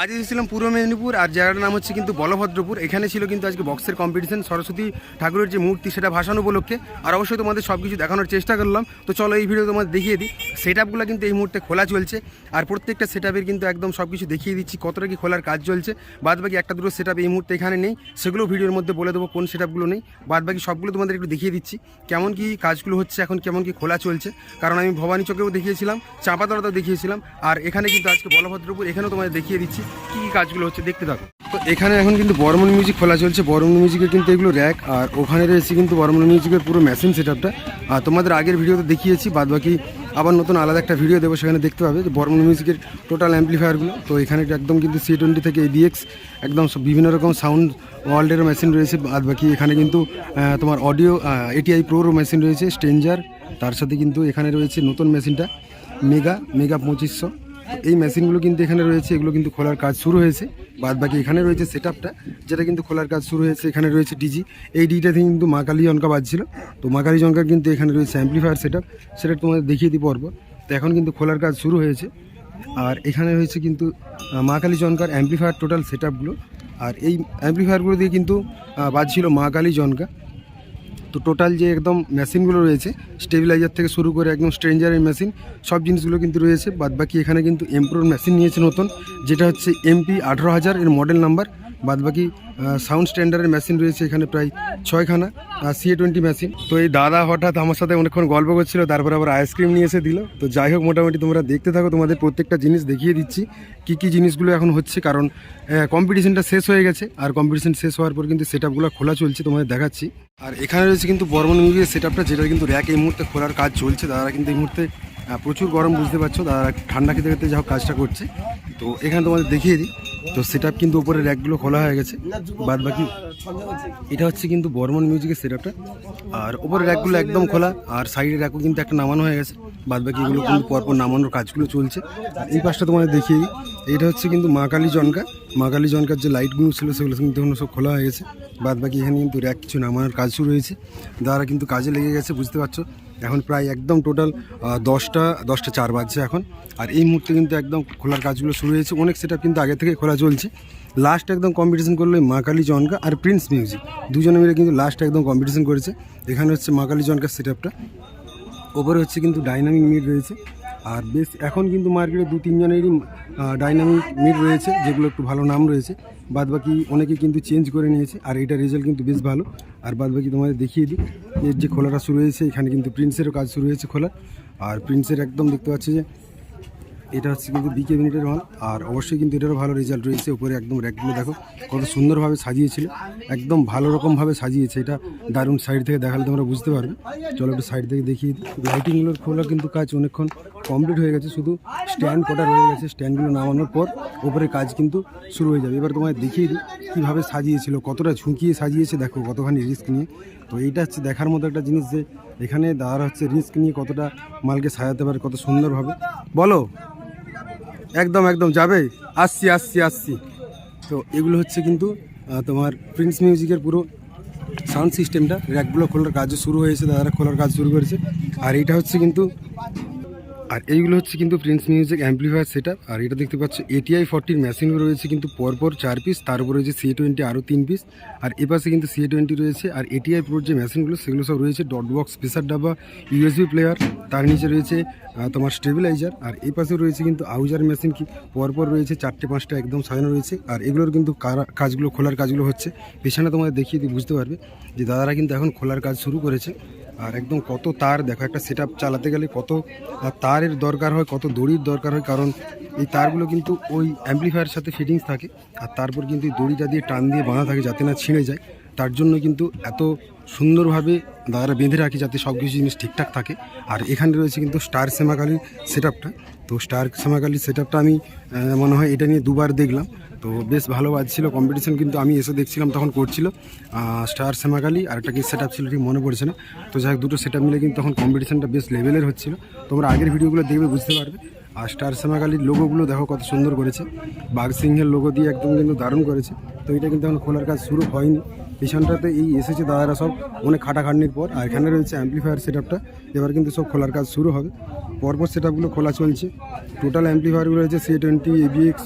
আজ এসেছিলাম পূর্ব মেদিনীপুর, আর জায়গাটার নাম হচ্ছে কিন্তু বলভদ্রপুর। এখানে ছিল কিন্তু আজকে বক্সের কম্পিটিশন সরস্বতী ঠাকুরের যে মূর্তি, সেটা ভাসানো উপলক্ষে। আর অবশ্যই তোমাদের সব কিছু দেখানোর চেষ্টা করলাম। তো চলো এই ভিডিও তোমাদের দেখিয়ে দিই। সেট আপগুলো কিন্তু এই মুহূর্তে খোলা চলছে। আর প্রত্যেকটা সেট আপের কিন্তু একদম সব কিছু দেখিয়ে দিচ্ছি, কতটা কি খোলার কাজ চলছে। বাদ বাকি একটা দুটো সেট এই মুহূর্তে এখানে নেই। সেগুলো ভিডিওর মধ্যে বলে দেবো কোন সেট আপগুলো নেই। বাদ বাকি সবগুলো তোমাদের একটু দেখিয়ে দিচ্ছি। কেমন কি কাজগুলো হচ্ছে, এখন কেমন কি খোলা চলছে। কারণ আমি ভবানী চকেও দেখিয়েছিলাম, চাঁপাতলাতেও দেখিয়েছিলাম। আর এখানে কিন্তু আজকে বলভদ্রপুর, এখানেও তোমাদের দেখিয়ে দিচ্ছি। কী কাজগুলো হচ্ছে দেখতে থাকো। তো এখানে এখন কিন্তু বর্মন মিউজিক খোলা চলছে। বর্মন মিউজিকের কিন্তু এগুলো র্যাক আর ওখানে রয়েছে কিন্তু বর্মন মিউজিকের পুরো মেশিন সেট আপটা আর তোমাদের আগের ভিডিওতে দেখিয়েছি বাদ বাকি আবার নতুন আলাদা একটা ভিডিও দেবো, সেখানে দেখতে পাবে যে বর্মন মিউজিকের টোটাল অ্যাম্পলিফায়ারগুলো তো এখানে একদম কিন্তু সি টোয়েন্টি থেকে এডিএক্স একদম বিভিন্ন রকম সাউন্ড ওয়ার্ল্ডেরও মেশিন রয়েছে। বাদ বাকি এখানে কিন্তু তোমার অডিও এটিআই প্রোরও মেশিন রয়েছে স্টেঞ্জার তার সাথে কিন্তু এখানে রয়েছে নতুন মেশিনটা মেগা মেগা পঁচিশশো। এই মেশিনগুলো কিন্তু এখানে রয়েছে, এগুলো কিন্তু খোলার কাজ শুরু হয়েছে। বাদ বাকি এখানে রয়েছে সেট যেটা কিন্তু খোলার কাজ শুরু হয়েছে, এখানে রয়েছে ডিজি এই ডিটা থেকে কিন্তু মা কালী জনকা বাজছিল। তো মা কালী জনকার কিন্তু এখানে রয়েছে অ্যাম্পলিফায়ার সেট সেটা তোমাদের দেখিয়ে দিই পর্ব তো এখন কিন্তু খোলার কাজ শুরু হয়েছে। আর এখানে রয়েছে কিন্তু Ma Kali Jhankar amplifier total set আর এই অ্যাম্পলিফায়ারগুলো দিয়ে কিন্তু বাজছিল মা কালী জনকা তো টোটাল যে একদম মেশিনগুলো রয়েছে স্টেবিলাইজার থেকে শুরু করে একদম স্ট্রেঞ্জারের মেশিন সব জিনিসগুলো কিন্তু রয়েছে। বাদবাকি এখানে কিন্তু এমপ্রোর মেশিন নিয়েছে নতুন, যেটা হচ্ছে এমপি আঠেরো হাজার এর মডেল নাম্বার বাদবাকি সাউন্ড স্ট্যান্ডার্ডের মেশিন রয়েছে এখানে প্রায় ছয়খানা, আর সিএ টোয়েন্টি মেশিন তো এই দাদা হঠাৎ আমার সাথে অনেকক্ষণ গল্প করছিল, তারপর আবার আইসক্রিম নিয়ে এসে দিল। তো যাই হোক, মোটামুটি তোমরা দেখতে থাকো, তোমাদের প্রত্যেকটা জিনিস দেখিয়ে দিচ্ছি, কী কী জিনিসগুলো এখন হচ্ছে, কারণ কম্পিটিশনটা শেষ হয়ে গেছে, আর কম্পিটিশন শেষ হওয়ার পর কিন্তু সেট খোলা চলছে, তোমাদের দেখাচ্ছি। আর এখানে রয়েছে কিন্তু বর্মন মিউজিকের সেট আপটা যেটা কিন্তু র্যাক এই মুহূর্তে খোলার কাজ চলছে। দাদারা কিন্তু এই মুহূর্তে প্রচুর গরম, বুঝতে পারছ? দাদারা ঠান্ডা খেতে খেতে যা কাজটা করছে। তো এখানে তোমাদের দেখিয়ে দিই। তো সেট কিন্তু উপরে র্যাকগুলো খোলা হয়ে গেছে। বাদ বাকি এটা হচ্ছে কিন্তু বর্মন মিউজিকের সেট আর উপরে র্যাকগুলো একদম খোলা, আর সাইডের র্যাকও কিন্তু একটা নামানো হয়ে গেছে। বাদ বাকি এগুলো কিন্তু পরপর নামানোর কাজগুলো চলছে। এই পাশটা তোমাদের দেখিয়ে দিই। এটা হচ্ছে কিন্তু মা কালী জনকা। মা কালী জনকার যে লাইটগুলো ছিল, সেগুলো কিন্তু এখন সব খোলা হয়ে গেছে। বাদ বাকি এখানে কিন্তু র্যাক কিছু নামানোর কাজ শুরু হয়েছে। দাদারা কিন্তু কাজে লেগে গেছে, বুঝতে পারছ? এখন প্রায় একদম টোটাল দশটা দশটা চার বাজছে এখন। আর এই মুহূর্তে কিন্তু একদম খোলার কাজগুলো শুরু হয়েছে। অনেক সেটা কিন্তু আগে থেকে খোলা চলছে। লাস্ট একদম কম্পিটিশন করল মা কালী জনকা আর প্রিন্স মিউজিক দুজনে মিলে কিন্তু লাস্ট একদম কম্পিটিশন করেছে। এখানে হচ্ছে মা কালী জনকার সেট আপটা ওপরে হচ্ছে কিন্তু ডাইনামিক মিড রয়েছে। আর বেশ, এখন কিন্তু মার্কেটে দু তিনজনেরই ডাইনামিক মিড রয়েছে যেগুলো একটু ভালো নাম রয়েছে। বাদ বাকি অনেকে কিন্তু চেঞ্জ করে নিয়েছে, আর এটা রেজাল্ট কিন্তু বেশ ভালো। আর বাদবাকি তোমাদের দেখিয়ে দিই, এর যে খোলাটা শুরু হয়েছে, এখানে কিন্তু প্রিন্সেরও কাজ শুরু হয়েছে খোলা আর প্রিন্সের একদম দেখতে পাচ্ছি যে এটা হচ্ছে কিন্তু বিকে ক্যাবিনেটের মাল আর অবশ্যই কিন্তু এটারও ভালো রেজাল্ট রয়েছে, উপরে একদম র্যাকগুলো দেখো কত সুন্দরভাবে সাজিয়েছিল, একদম ভালো রকমভাবে সাজিয়েছে, এটা দারুণ সাইড থেকে দেখালে তোমরা বুঝতে পারবে। চলো একটু সাইড থেকে দেখিয়ে লাইটিংগুলোর খোলা কিন্তু কাজ অনেকক্ষণ কমপ্লিট হয়ে গেছে, শুধু স্ট্যান্ড কটা রয়ে গেছে স্ট্যান্ডগুলো নামানোর পর উপরে কাজ কিন্তু শুরু হয়ে যাবে। এবার তোমায় দেখিয়ে দিই কীভাবে সাজিয়েছিল, কতটা ঝুঁকিয়ে সাজিয়েছে, দেখো কতখানি রিস্ক নিয়ে। তো এইটা হচ্ছে দেখার মতো একটা জিনিস যে, এখানে দাদারা হচ্ছে রিস্ক নিয়ে কতটা মালকে সাজাতে পারে, কত সুন্দরভাবে। বলো একদম একদম যাবে আসছি আসছি আসছি। তো এগুলো হচ্ছে কিন্তু তোমার প্রিন্স মিউজিকের পুরো সাউন্ড সিস্টেমটা র্যাকগুলো খোলার কাজও শুরু হয়েছে, দাদারা খোলার কাজ শুরু করেছে। আর এইটা হচ্ছে কিন্তু আর এইগুলো হচ্ছে কিন্তু প্রিন্স মিউজিক অ্যাম্পলিফায়ার সেট আর এটা দেখতে পাচ্ছ এটিআই ফর্টির মেশিনও রয়েছে কিন্তু পরপর চার পিস তার উপরে রয়েছে সি টোয়েন্টি আরও তিন পিস আর এপাশে কিন্তু সি টোয়েন্টি রয়েছে, আর এটিআই প্রোর যে মেশিনগুলো সেগুলো সব রয়েছে ডট বক্স প্রেসার ডাব্বা ইউএসবি প্লেয়ার তার নিচে রয়েছে তোমার স্টেবিলাইজার আর এই পাশে রয়েছে কিন্তু আউজার মেশিন কি, পরপর রয়েছে চারটে পাঁচটা একদম সাজানো রয়েছে, আর এগুলোর কিন্তু কাজগুলো, খোলার কাজগুলো হচ্ছে, পেছনে তোমাদের দেখিয়ে দিয়ে বুঝতে পারবে, যে দাদারা কিন্তু এখন খোলার কাজ শুরু করেছে আর একদম কত তার, দেখো একটা সেট চালাতে গেলে কত তারের দরকার হয়, কত দড়ির দরকার হয়, কারণ এই তারগুলো কিন্তু ওই অ্যাম্পলিফায়ারের সাথে ফিটিংস থাকে, আর তারপর কিন্তু এই দড়িটা দিয়ে টান দিয়ে বাঁধা থাকে যাতে না ছিঁড়ে যায়। তার জন্য কিন্তু এত সুন্দরভাবে দাদারা বেঁধে রাখি যাতে সব কিছু জিনিস ঠিকঠাক থাকে। আর এখানে রয়েছে কিন্তু স্টার সেমাকালির সেট তো স্টার সেমাকালির সেট আমি মনে হয় এটা নিয়ে দুবার দেখলাম। তো বেশ ভালো বাজছিল কম্পিটিশন কিন্তু আমি এসে দেখছিলাম তখন করছিল। স্টার সেমাকালি আর একটা কি সেট ছিল ঠিক মনে পড়ছে না। তো যাই দুটো সেট মিলে কিন্তু তখন কম্পিটিশনটা বেশ লেভেলের হচ্ছিল। তোমরা আগের ভিডিওগুলো দেখবে, বুঝতে পারবে। আর স্টার সেমাকালির লোগোগুলো দেখো কত সুন্দর করেছে। বাঘ সিংহের লোগো দিয়ে একদম কিন্তু দারুণ করেছে। তো এটা কিন্তু এখন খোলার কাজ শুরু হয়নি। পিছনটাতে এই এসেছে দাদারা সব, অনেক খাটাখাটনির পর। আর এখানে রয়েছে অ্যাম্পলিফায়ার সেট এবার কিন্তু সব খোলার কাজ শুরু হবে। পরপর সেট খোলা চলছে। টোটাল অ্যাম্পলিফায়ারগুলো রয়েছে সি টোয়েন্টি এবিএক্স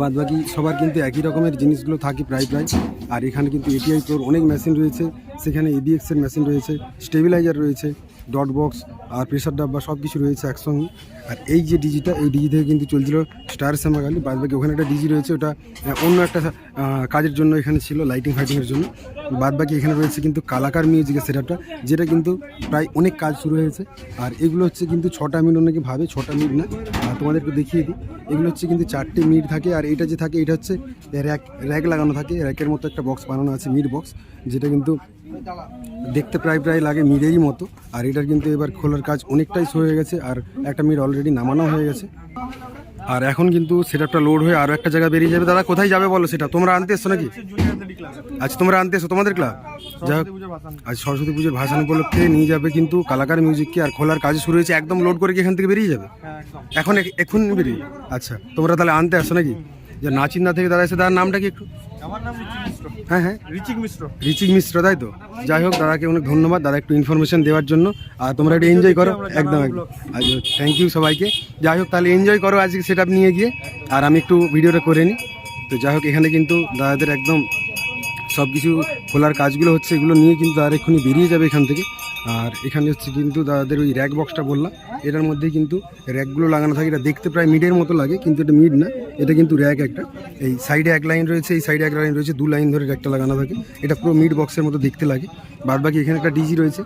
বাদ বাকি সবার কিন্তু একই রকমের জিনিসগুলো থাকে প্রায় প্রায়। আর এখানে কিন্তু এটিআই তোর অনেক মেশিন রয়েছে। সেখানে এডিএক্স এর মেশিন রয়েছে। স্টেবিলাইজার রয়েছে। ডট বক্স আর প্রেশার ডাব্বা সব কিছু রয়েছে একসঙ্গে। আর এই যে ডিজিটা, এই ডিজি থেকে কিন্তু চলছিল স্টার শ্যামাগালি বাদ বাকি ওখানে একটা ডিজি রয়েছে, ওটা অন্য একটা কাজের জন্য এখানে ছিল লাইটিং ফাইটিংয়ের জন্য। বাদ বাকি এখানে রয়েছে কিন্তু কালাকার মিউজিকের সেটআপটা যেটা কিন্তু প্রায় অনেক কাজ শুরু হয়েছে। আর এগুলো হচ্ছে কিন্তু ছটা মিনিট অনেকে ভাবে, ছটা মিনিট না। তোমাদেরকে দেখিয়ে দিই, এগুলো হচ্ছে কিন্তু চারটে মিট থাকে। আর এটা যে থাকে, এটা হচ্ছে র্যাক র্যাক লাগানো থাকে। র্যাকের মতো একটা বক্স বানানো আছে মিট বক্স যেটা কিন্তু দেখতে প্রায় প্রায় লাগে মিডেরই মতো। আর এটার কিন্তু এবার খোলার কাজ অনেকটাই হয়ে গেছে। আর একটা মিড অলরেডি নামানো হয়ে গেছে। আর এখন কিন্তু সেটআপটা লোড হয়ে আরও একটা জায়গায় বেরিয়ে যাবে। দাদা কোথায় যাবে বলো সেটা তোমরা আনতে এসছো নাকি? আচ্ছা তোমরা আনতে এসো তোমাদের ক্লাব যাই হোক আজ সরস্বতী পুজোর ভাষণ উপলক্ষে নিয়ে যাবে কিন্তু কালাকার মিউজিককে আর খোলার কাজ শুরু হয়েছে। একদম লোড করে কি এখান থেকে বেরিয়ে যাবে? এখন এখন বেরিয়ে আচ্ছা তোমরা তাহলে আনতে আসো নাকি? যে নাচিন্দা থেকে দাদা এসে দাদার নামটা কি একটু? আমার নাম রিচিক হ্যাঁ হ্যাঁ। রিচিক মিশ্র। রিচিক মিশ্র তাই তো? যাই হোক দাদাকে অনেক ধন্যবাদ। দাদা একটু ইনফরমেশন দেওয়ার জন্য। আর তোমরা একটু এনজয় করো। একদম একদম। আচ্ছা থ্যাংক ইউ সবাইকে। যাই হোক তাহলে এনজয় করো আজকে সেট নিয়ে গিয়ে। আর আমি একটু ভিডিওটা করে নিই। তো যাই হোক এখানে কিন্তু দাদাদের একদম সব কিছু খোলার কাজগুলো হচ্ছে এগুলো নিয়ে কিন্তু আর এক্ষুনি বেরিয়ে যাবে এখান থেকে। আর এখানে হচ্ছে কিন্তু দাদাদের ওই র্যাক বক্সটা বললাম। এটার মধ্যে কিন্তু র্যাকগুলো লাগানো থাকে। এটা দেখতে প্রায় মিডের মতো লাগে, কিন্তু এটা মিড না। এটা কিন্তু র্যাক একটা। এই সাইডে এক লাইন রয়েছে, এই সাইডে এক লাইন রয়েছে, দু লাইন ধরে র্যাকটা লাগানো থাকে। এটা পুরো মিড বক্সের মতো দেখতে লাগে। বাদ বাকি এখানে একটা ডিজি রয়েছে।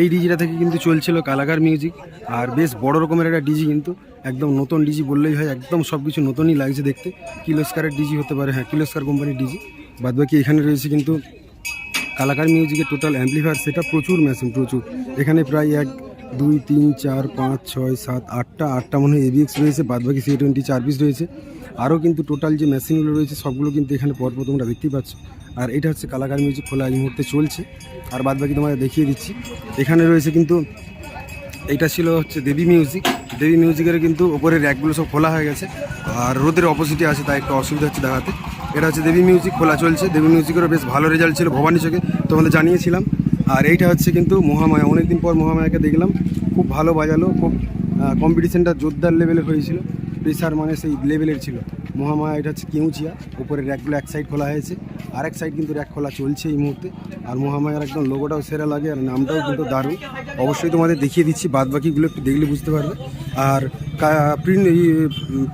এই ডিজিটা থেকে কিন্তু চলছিল কালাকার মিউজিক আর বেশ বড় রকমের একটা ডিজি কিন্তু। একদম নতুন ডিজি বললেই হয়, একদম সব কিছু নতুনই লাগছে দেখতে। কিলোস্কারের ডিজি হতে পারে হ্যাঁ কিলোস্কার কোম্পানির ডিজি বাদ বাকি এখানে রয়েছে কিন্তু কালাকার মিউজিকের টোটাল অ্যাম্পলিফায়ার সেটা প্রচুর মেশিন প্রচুর। এখানে প্রায় এক, দুই, তিন, চার, পাঁচ, ছয়, সাত, আটটা আটটা মনে হয় এবিএক্স রয়েছে বাদ বাকি সি টোয়েন্টি চার পিস রয়েছে। আরও কিন্তু টোটাল যে মেশিনগুলো রয়েছে, সবগুলো কিন্তু এখানে পরপর তোমরা দেখতেই পাচ্ছ। আর এটা হচ্ছে কালাকার মিউজিক খোলা এই মুহূর্তে চলছে। আর বাদ বাকি তোমাদের দেখিয়ে দিচ্ছি। এখানে রয়েছে কিন্তু, এটা ছিল হচ্ছে দেবী মিউজিক। দেবী মিউজিকের কিন্তু ওপরে র্যাকগুলো সব খোলা হয়ে গেছে। আর রোদের অপোজিটে আছে, তাই একটু অসুবিধা হচ্ছে দেখাতে। এটা হচ্ছে দেবী মিউজিক খোলা চলছে। দেবী মিউজিকেরও বেশ ভালো রেজাল্ট ছিল ভবানী চোখে, তোমাদের জানিয়েছিলাম। আর এইটা হচ্ছে কিন্তু মহামায়া। অনেকদিন পর মহামায়াকে দেখলাম। খুব ভালো বাজালো, খুব কম্পিটিশানটা জোরদার লেভেলে হয়েছিল। প্রেশার মানে সেই লেভেলের ছিল। মহামায়া, এটা হচ্ছে কেউচিয়া। উপরে র্যাকগুলো এক সাইড খোলা হয়েছে। আর এক সাইড কিন্তু র্যাক খোলা চলছে এই মুহূর্তে। আর মহামায়ার একদম লোগোটাও সেরা লাগে আর নামটাও কিন্তু দারুণ। অবশ্যই তোমাদের দেখিয়ে দিচ্ছি বাদ বাকিগুলো একটু দেখলে বুঝতে পারবে। আর প্রিন্ট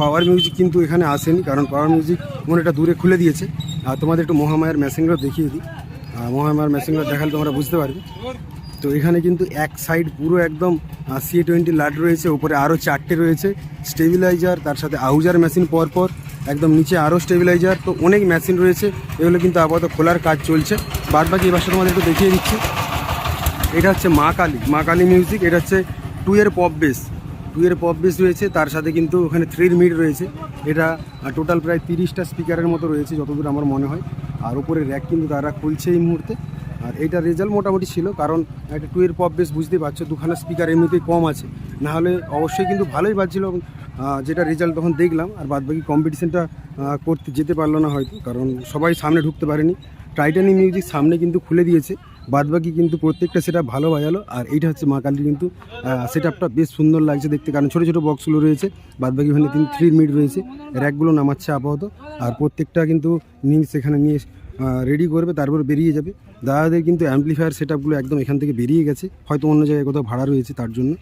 পাওয়ার মিউজিক কিন্তু এখানে আসেনি, কারণ পাওয়ার মিউজিক মনে এটা দূরে খুলে দিয়েছে। আর তোমাদের একটু মহামায়ার মেশিনগুলো দেখিয়ে দিই। আর মহামায়ার মেশিনগুলো দেখালে তোমরা বুঝতে পারবে। তো এখানে কিন্তু এক সাইড পুরো একদম সি টোয়েন্টি লাট রয়েছে, উপরে আরও চারটে রয়েছে। স্টেবিলাইজার তার সাথে আউজার মেশিন পরপর। একদম নিচে আরও স্টেবিলাইজার তো অনেক মেশিন রয়েছে। এগুলো কিন্তু আপাতত খোলার কাজ চলছে। বাদ বাকি এবার তোমাদের একটু দেখিয়ে দিচ্ছি। এটা হচ্ছে মা কালী মা কালী মিউজিক এটা হচ্ছে টু এর পপ বেস টু এর পপ বেস রয়েছে, তার সাথে কিন্তু ওখানে থ্রির মিড রয়েছে। এটা টোটাল প্রায় তিরিশটা স্পিকারের মতো রয়েছে, যতদূর আমার মনে হয়। আর উপরে র্যাক কিন্তু তারা খুলছে এই মুহূর্তে। আর এটা রেজাল্ট মোটামুটি ছিল, কারণ একটা টু এর পপ বেশ বুঝতেই পারছ, দুখানা স্পিকার এমনিতেই কম আছে। না হলে অবশ্যই কিন্তু ভালোই বাজছিল যেটা রেজাল্ট তখন দেখলাম, আর বাদবাকি কম্পিটিশনটা করতে যেতে পারল না হয়তো, কারণ সবাই সামনে ঢুকতে পারেনি। টাইটানি মিউজিক সামনে কিন্তু খুলে দিয়েছে, বাদবাকি কিন্তু প্রত্যেকটা সেটা ভালো বাজালো, আর এইটা হচ্ছে মা কালীর কিন্তু সেট আপটা বেশ সুন্দর লাগছে দেখতে, কারণ ছোটো ছোটো বক্সগুলো রয়েছে, বাদবাকি ওখানে তিন থ্রি মিড রয়েছে র্যাকগুলো নামাচ্ছে আপাতত, আর প্রত্যেকটা কিন্তু নিয়ে সেখানে নিয়ে রেডি করবে, তারপর বেরিয়ে যাবে। দাদাদের কিন্তু অ্যাম্পলিফায়ার সেট একদম এখান থেকে বেরিয়ে গেছে। হয়তো অন্য জায়গায় কোথাও ভাড়া রয়েছে তার জন্য।